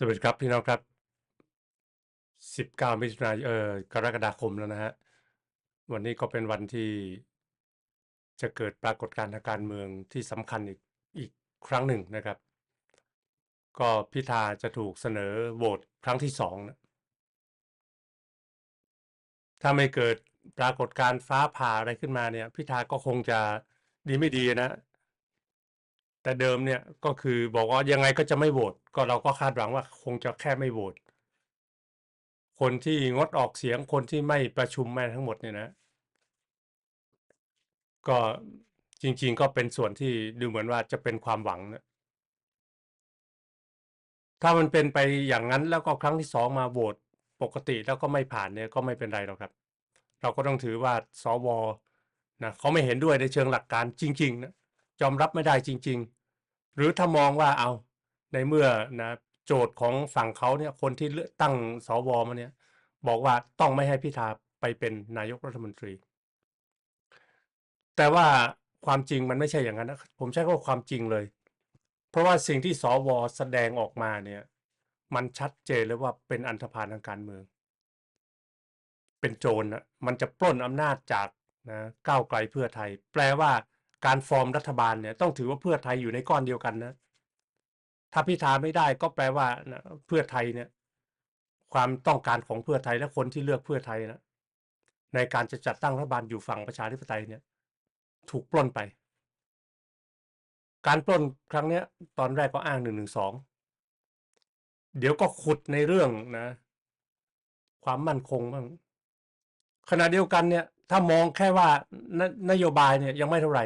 สวัสดีครับพี่น้องครับ 19 มิถุนายนเอ่อกรกฎาคมแล้วนะฮะ วันนี้ก็เป็นวันที่จะเกิดปรากฏการณ์ทางการเมืองที่สำคัญอีกอีกครั้งหนึ่งนะครับ ก็พิธาจะถูกเสนอโหวตครั้งที่สองนะถ้าไม่เกิดปรากฏการณ์ฟ้าผ่าอะไรขึ้นมาเนี่ย พิธาก็คงจะดีไม่ดีนะ แต่เดิมเนี่ยก็คือบอกว่ายังไงก็จะไม่โหวตก็เราก็คาดหวังว่าคงจะแค่ไม่โหวตคนที่งดออกเสียงคนที่ไม่ประชุมแม่ทั้งหมดเนี่ยนะ ก็จริง ๆ ก็เป็นส่วนที่ดูเหมือนว่าจะเป็นความหวังนะถ้ามันเป็นไปอย่างนั้นแล้วก็ครั้งที่สองมาโหวตปกติแล้วก็ไม่ผ่านเนี่ยก็ไม่เป็นไรหรอกครับ เราก็ต้องถือว่าสวนะเขาไม่เห็นด้วยในเชิงหลักการจริง ๆ นะยอมรับไม่ได้จริง ๆ หรือถ้ามองว่าเอาในเมื่อนะโจทย์ของฝั่งเขาเนี่ยคนที่เลือกตั้งสวมาเนี่ยบอกว่าต้องไม่ให้พิธาไปเป็นนายกรัฐมนตรี แต่ว่าความจริงมันไม่ใช่อย่างนั้นนะผมใช้คำว่าความจริงเลย เพราะว่าสิ่งที่สวแสดงออกมาเนี่ยมันชัดเจนเลยว่าเป็นอันธพาลทางการเมือง เป็นโจรนะมันจะปล้นอำนาจจากนะก้าวไกลเพื่อไทย แปลว่า การฟอร์มรัฐบาลเนี่ยต้องถือว่าเพื่อไทยอยู่ในก้อนเดียวกันนะ ถ้าพิธาไม่ได้ก็แปลว่าเพื่อไทยเนี่ย ความต้องการของเพื่อไทยและคนที่เลือกเพื่อไทยนะในการจะจัดตั้งรัฐบาลอยู่ฝั่งประชาธิปไตยเนี่ย ถูกปล้นไป การปล้นครั้งเนี้ย ตอนแรกก็อ้างหนึ่งหนึ่งสองเดี๋ยวก็ขุดในเรื่องนะ ความมั่นคงบ้างขณะเดียวกันเนี่ย ถ้ามองแค่ว่านนโยบายเนี่ยยังไม่เท่าไหร่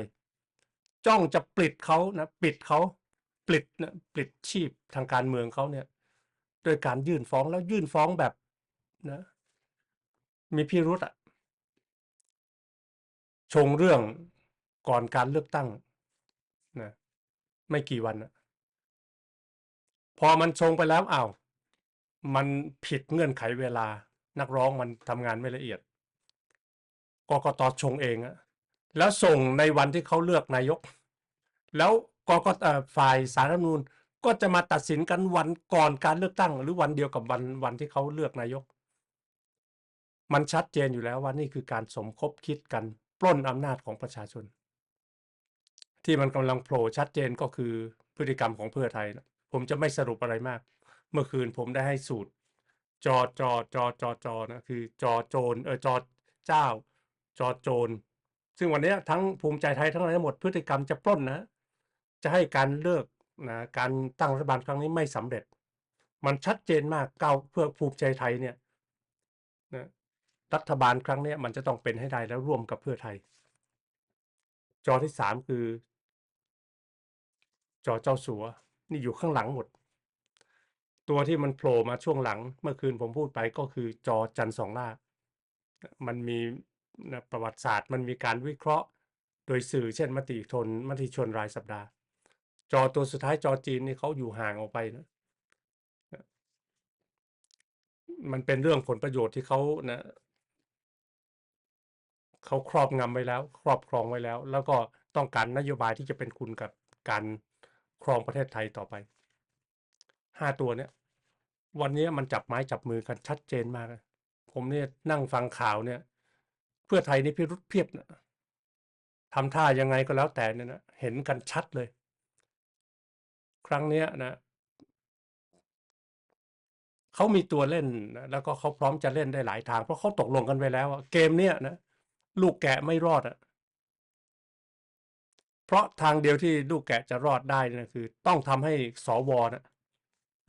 จ้องจะปิดเขานะปิดเขาปิดนะปิดชีพทางการเมืองเขาเนี่ยโดยการยื่นฟ้องแล้วยื่นฟ้องแบบนะมีพิรุษอะชงเรื่องก่อนการเลือกตั้งนะไม่กี่วันนะพอมันชงไปแล้วอ้าวมันผิดเงื่อนไขเวลานักร้องมันทำงานไม่ละเอียดกกตชงเองอะแล้วส่งในวันที่เขาเลือกนายก แล้วกกตฝ่ายสารรัฐธรรมนูญก็จะมาตัดสินกันวันก่อนการเลือกตั้ง หรือวันเดียวกับวันวันที่เขาเลือกนายก มันชัดเจนอยู่แล้วว่านี่คือการสมคบคิดกันปล้นอำนาจของประชาชน ที่มันกำลังโผล่ชัดเจนก็คือพฤติกรรมของเพื่อไทยนะผมจะไม่สรุปอะไรมาก เมื่อคืนผมได้ให้สูตร จอจอจอจอจอนะคือจอโจรเออจอเจ้า จอโจรซึ่งวันนี้ทั้งภูมิใจไทยทั้งอะไรทั้งหมดพฤติกรรมจะปล้นนะ จะให้การเลือกนะการตั้งรัฐบาลครั้งนี้ไม่สำเร็จ มันชัดเจนมากเก้าเพื่อภูมิใจไทยเนี่ยนะรัฐบาลครั้งนี้มันจะต้องเป็นให้ได้แล้วร่วมกับเพื่อไทย จอที่สามคือ จอเจ้าสัว นี่อยู่ข้างหลังหมด ตัวที่มันโผล่มาช่วงหลัง เมื่อคืนผมพูดไปก็คือจอจันสองล่า มันมีประวัติศาสตร์ มันมีการวิเคราะห์ โดยสื่อเช่นมติชนมติชนรายสัปดาห์ จอตัวสุดท้ายจอจีนนี่เขาอยู่ห่างออกไปนะมันเป็นเรื่องผลประโยชน์ที่เขานะเขาครอบงำไว้แล้ว ครอบครองไว้แล้ว แล้วก็ต้องการนโยบายที่จะเป็นคุณกับการครองประเทศไทยต่อไปห้าตัวเนี้ยวันนี้มันจับไม้จับมือกันชัดเจนมาก ผมเนี่ยนั่งฟังข่าวเนี่ย เพื่อไทยนี่พิรุษเพียบนะทำท่ายังไงก็แล้วแต่เนี่ยนะเห็นกันชัดเลย ครั้งเนี้ยนะเขามีตัวเล่นนะแล้วก็เขาพร้อมจะเล่นได้หลายทาง เพราะเขาตกลงกันไว้แล้วอะเกมเนี้ยนะลูกแกะไม่รอดอะเพราะทางเดียวที่ลูกแกะจะรอดได้นะคือ ต้องทำให้สวนะ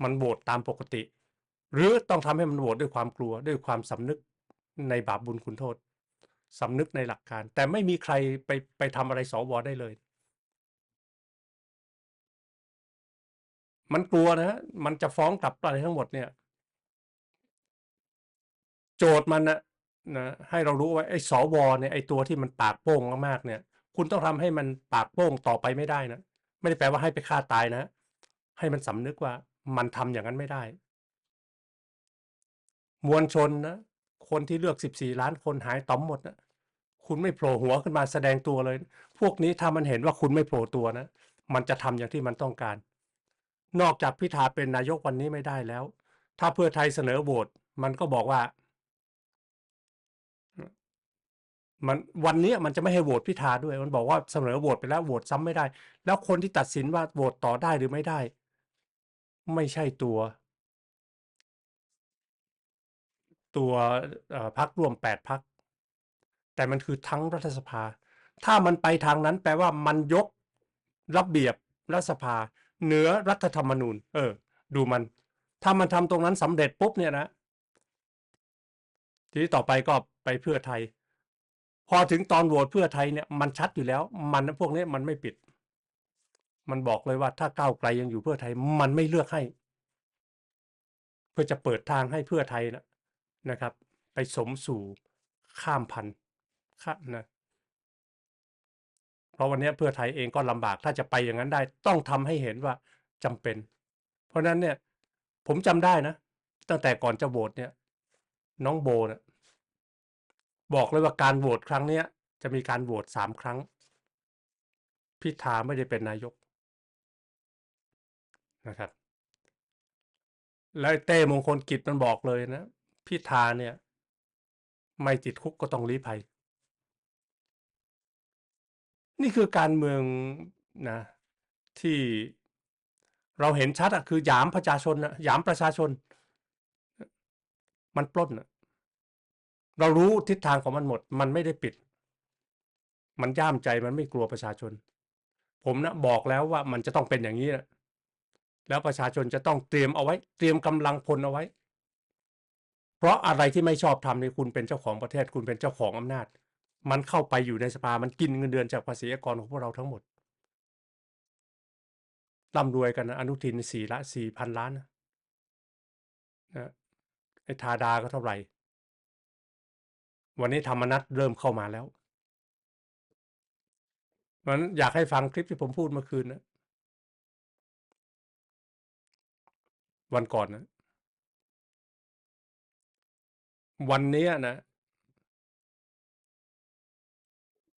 มันโหวตตามปกติ หรือต้องทำให้มันโหวตด้วยความกลัวด้วยความสำนึกในบาปบุญคุณโทษสำนึกในหลักการ แต่ไม่มีใครไปไปทำอะไรสวได้เลย มันกลัวนะฮะมันจะฟ้องกลับอะไรทั้งหมดเนี่ย โจทย์มันนะนะให้เรารู้ว่าไอ้สวเนี่ยไอ้ตัวที่มันปากโป้งมากๆเนี่ย คุณต้องทำให้มันปากโป้งต่อไปไม่ได้นะไม่ได้แปลว่าให้ไปฆ่าตายนะ ให้มันสำนึกว่ามันทำอย่างนั้นไม่ได้ มวลชนนะคนที่เลือก 14 ล้านคนหายต้อมหมดนะคุณไม่โผล่หัวขึ้นมาแสดงตัวเลย พวกนี้ถ้ามันเห็นว่าคุณไม่โผล่ตัวนะ มันจะทำอย่างที่มันต้องการ นอกจากพิธาเป็นนายกวันนี้ไม่ได้แล้ว ถ้าเพื่อไทยเสนอโหวตมันก็บอกว่า มันวันนี้มันจะไม่ให้โหวตพิธาด้วย มันบอกว่าเสนอโหวตไปแล้วโหวตซ้ำไม่ได้ แล้วคนที่ตัดสินว่าโหวตต่อได้หรือไม่ได้ ไม่ใช่ตัว ตัวพักรวมแปดพักแต่มันคือทั้งรัฐสภา ถ้ามันไปทางนั้นแปลว่ามันยกระเบียบรัฐสภา เหนือรัฐธรรมนูญ เออ ดูมัน ถ้ามันทำตรงนั้นสำเร็จปุ๊บเนี่ยนะทีนี้ต่อไปก็ไปเพื่อไทย พอถึงตอนโหวตเพื่อไทยเนี่ยมันชัดอยู่แล้ว มันพวกนี้มันไม่ปิด มันบอกเลยว่าถ้าก้าวไกลยังอยู่เพื่อไทย มันไม่เลือกให้ เพื่อจะเปิดทางให้เพื่อไทยนะนะครับ ไปสมสู่ข้ามพันข้านะ เพราะวันนี้เพื่อไทยเองก็ลำบากถ้าจะไปอย่างนั้นได้ ต้องทำให้เห็นว่าจำเป็น เพราะฉะนั้นเนี่ย ผมจำได้นะ ตั้งแต่ก่อนจะโหวตเนี่ย น้องโบนะบอกเลยว่าการโหวตครั้งเนี้ยจะมีการโหวตสามครั้ง พิธาไม่ได้เป็นนายกนะครับ แล้วเต้มงคลกิจมันบอกเลยนะพิธาเนี่ย ไม่ติดคุกก็ต้องลี้ภัย นี่คือการเมืองนะที่เราเห็นชัดอะคือหยามประชาชนนะหยามประชาชน มันปล้นอะเรารู้ทิศทางของมันหมด มันไม่ได้ปิด มันย่ามใจมันไม่กลัวประชาชน ผมนะบอกแล้วว่ามันจะต้องเป็นอย่างนี้นะแล้วประชาชนจะต้องเตรียมเอาไว้ เตรียมกำลังพลเอาไว้ เพราะอะไรที่ไม่ชอบทำนี่คุณเป็นเจ้าของประเทศ คุณเป็นเจ้าของอำนาจ มันเข้าไปอยู่ในสภา มันกินเงินเดือนจากภาษีกรของพวกเราทั้งหมดร่ำรวยกันนะอนุทินสี่ละสี่พันล้านนะไอ้ทาดาก็เท่าไหร่ วันนี้ธรรมนัตเริ่มเข้ามาแล้วมันอยากให้ฟังคลิปที่ผมพูดเมื่อคืนนะวันก่อนนะ วันนี้นะ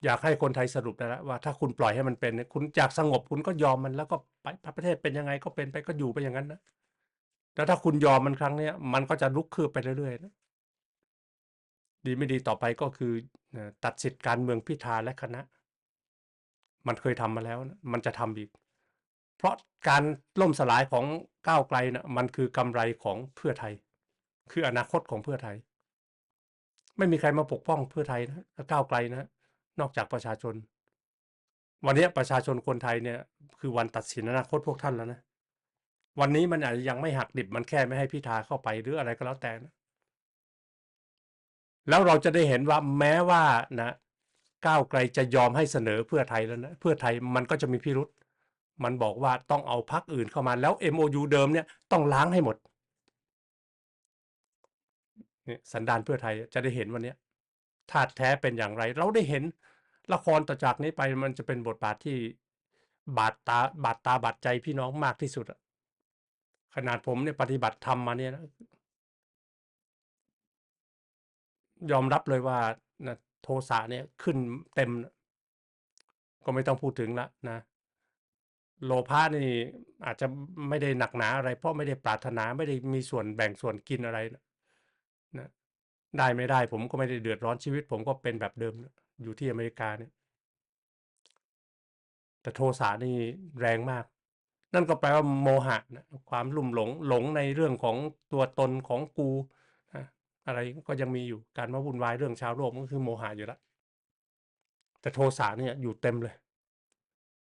อยากให้คนไทยสรุปได้แล้วว่าถ้าคุณปล่อยให้มันเป็นคุณอยากสงบคุณก็ยอมมันแล้วก็ไปประเทศเป็นยังไงก็เป็นไปก็อยู่ไปอย่างนั้นนะแล้วถ้าคุณยอมมันครั้งเนี้ยมันก็จะลุกคืบไปเรื่อยๆนะดีไม่ดีต่อไปก็คือตัดสิทธิ์การเมืองพิธาและคณะ มันเคยทำมาแล้วนะมันจะทำอีก เพราะการล่มสลายของก้าวไกลนะมันคือกำไรของเพื่อไทย คืออนาคตของเพื่อไทย ไม่มีใครมาปกป้องเพื่อไทยนะก้าวไกลนะ นอกจากประชาชน วันนี้ประชาชนคนไทยเนี่ยคือวันตัดสินอนาคตพวกท่านแล้วนะ วันนี้มันอาจจะยังไม่หักดิบมันแค่ไม่ให้พิธาเข้าไปหรืออะไรก็แล้วแต่นะแล้วเราจะได้เห็นว่าแม้ว่านะก้าวไกลจะยอมให้เสนอเพื่อไทยแล้วนะเพื่อไทยมันก็จะมีพิรุษมันบอกว่าต้องเอาพักอื่นเข้ามาแล้ว MOU เดิมเนี่ยต้องล้างให้หมดเนี่ยสันดานเพื่อไทยจะได้เห็นวันนี้ ธาตุแท้เป็นอย่างไร เราได้เห็นละครต่อจากนี้ไปมันจะเป็นบทบาทที่บาดตาบาดตาบาดใจพี่น้องมากที่สุดขนาดผมเนี่ยปฏิบัติธรรมมาเนี่ยนะยอมรับเลยว่านะโทสะเนี่ยขึ้นเต็ม ก็ไม่ต้องพูดถึงละนะโลภะนี่อาจจะไม่ได้หนักหนาอะไร เพราะไม่ได้ปรารถนาไม่ได้มีส่วนแบ่งส่วนกินอะไรนะ ได้ไม่ได้ ผมก็ไม่ได้เดือดร้อนชีวิต ผมก็เป็นแบบเดิมอยู่ที่อเมริกาเนี่ย แต่โทสะนี่แรงมาก นั่นก็แปลว่าโมหะนะความลุ่มหลงหลงในเรื่องของตัวตนของกูนะอะไรก็ยังมีอยู่การมาวุ่นวายเรื่องชาวโลกมันก็คือโมหะอยู่ล้วแต่โทสะเนี่ยอยู่เต็มเลย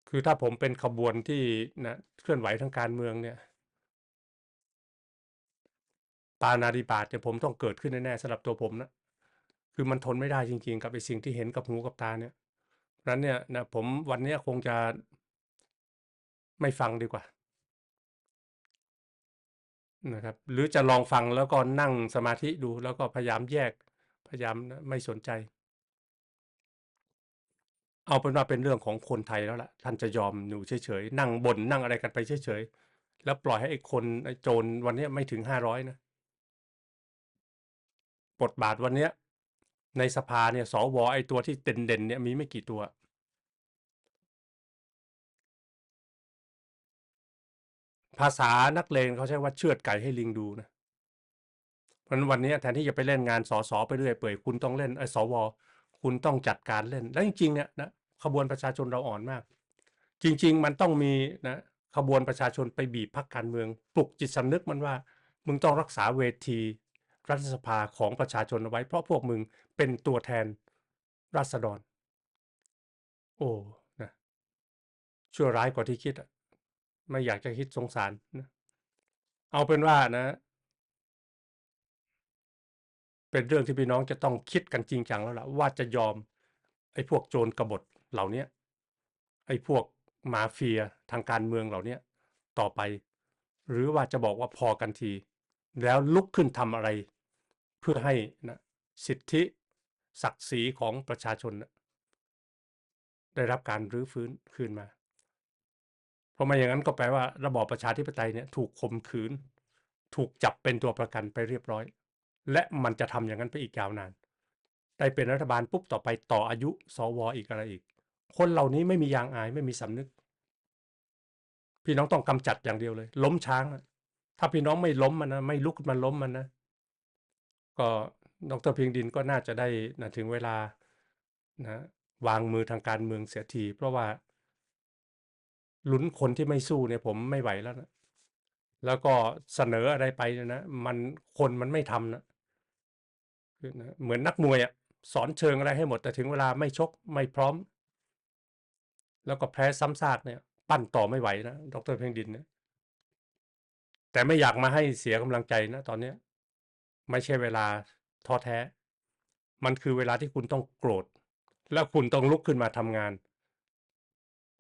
คือถ้าผมเป็นขบวนที่นะเคลื่อนไหวทางการเมืองเนี่ย ปานาดิบาตเนี่ยผมต้องเกิดขึ้นแน่ๆสำหรับตัวผมนะคือมันทนไม่ได้จริง ๆ กับไอ้สิ่งที่เห็นกับหูกับตาเนี่ยเพราะฉะนั้นเนี่ยนะผมวันนี้คงจะไม่ฟังดีกว่านะครับ หรือจะลองฟังแล้วก็นั่งสมาธิดูแล้วก็พยายามแยกพยายามไม่สนใจ เอาเป็นว่าเป็นเรื่องของคนไทยแล้วล่ะ ท่านจะยอมอยู่เฉยๆนั่งบนนั่งอะไรกันไปเฉยๆแล้วปล่อยให้ไอ้คนไอ้โจรวันนี้ไม่ถึงห้าร้อยนะ บทบาทวันเนี้ย ในสภาเนี่ยสวไอตัวที่เด่นๆเนี่ยมีไม่กี่ตัว ภาษานักเลงเขาใช้ว่าเชือดไก่ให้ลิงดูนะเพราะฉะนั้นวันนี้แทนที่จะไปเล่นงานสอสอไปเรื่อยเปื่อยคุณต้องเล่นไอ้สวคุณต้องจัดการเล่น แล้วจริงๆเนี่ยนะขบวนประชาชนเราอ่อนมาก จริง ๆ มันต้องมีนะขบวนประชาชนไปบีบพักการเมือง ปลุกจิตสำนึกมันว่า มึงต้องรักษาเวที รัฐสภาของประชาชนเอาไว้ เพราะพวกมึงเป็นตัวแทนราษฎร โอ้นะชั่วร้ายกว่าที่คิดอะไม่อยากจะคิดสงสารนะเอาเป็นว่านะ เป็นเรื่องที่พี่น้องจะต้องคิดกันจริงจังแล้วล่ะว่าจะยอม ไอ้พวกโจรกบฏเหล่านี้ไอ้พวกมาเฟียทางการเมืองเหล่านี้ต่อไป หรือว่าจะบอกว่าพอกันที แล้วลุกขึ้นทำอะไร พื่อให้นะสิทธิศักดิ์ศรีของประชาชนนะได้รับการรื้อฟื้นคืนมา เพราะไม่อย่างนั้นก็แปลว่า ระบอบประชาธิปไตยเนี่ยถูกข่มขืน ถูกจับเป็นตัวประกันไปเรียบร้อย และมันจะทำอย่างนั้นไปอีกยาวนาน ได้เป็นรัฐบาลปุ๊บต่อไปต่ออายุสวอีกอะไรอีก คนเหล่านี้ไม่มียางอายไม่มีสำนึก พี่น้องต้องกำจัดอย่างเดียวเลย ล้มช้างอะถ้าพี่น้องไม่ล้มมันนะไม่ลุกขึ้นมาล้มมันนะ ก็ดรเพียงดินก็น่าจะได้นะถึงเวลานะวางมือทางการเมืองเสียทีเพราะว่าลุ้นคนที่ไม่สู้เนี่ยผมไม่ไหวแล้วนะแล้วก็เสนออะไรไปเนี่ยนะมันคนมันไม่ทำนะคือนะเหมือนนักมวยอะสอนเชิงอะไรให้หมดแต่ถึงเวลาไม่ชกไม่พร้อม แล้วก็แพ้ซ้ำซากเนี่ย ปั้นต่อไม่ไหวนะดรเพ่งดินเนี่ยแต่ไม่อยากมาให้เสียกำลังใจนะตอนเนี้ย ไม่ใช่เวลาท้อแท้ มันคือเวลาที่คุณต้องโกรธ แล้วคุณต้องลุกขึ้นมาทำงาน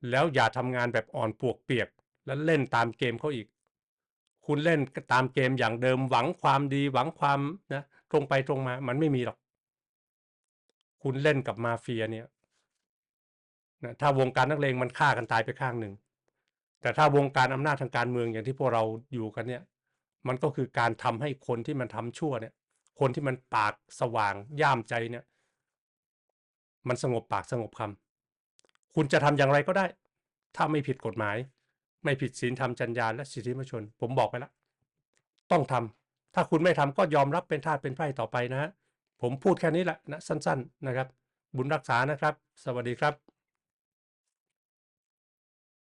แล้วอย่าทำงานแบบอ่อนปวกเปียก แล้วเล่นตามเกมเขาอีก คุณเล่นตามเกมอย่างเดิมหวังความดีหวังความนะตรงไปตรงมา มันไม่มีหรอก คุณเล่นกับมาเฟียเนี่ยนะถ้าวงการนักเลงมันฆ่ากันตายไปข้างหนึ่ง แต่ถ้าวงการอำนาจทางการเมืองอย่างที่พวกเราอยู่กันเนี่ย มันก็คือการทำให้คนที่มันทำชั่วเนี่ย คนที่มันปากสว่างย่ามใจเนี่ย มันสงบปากสงบคำคุณจะทำอย่างไรก็ได้ ถ้าไม่ผิดกฎหมาย ไม่ผิดศีลธรรมจรรยาและสิทธิมนุษยชน ผมบอกไปแล้วต้องทำถ้าคุณไม่ทำก็ยอมรับเป็นทาสเป็นไพร่ต่อไปนะฮะผมพูดแค่นี้แหละนะสั้น ๆนะครับ บุญรักษานะครับ สวัสดีครับ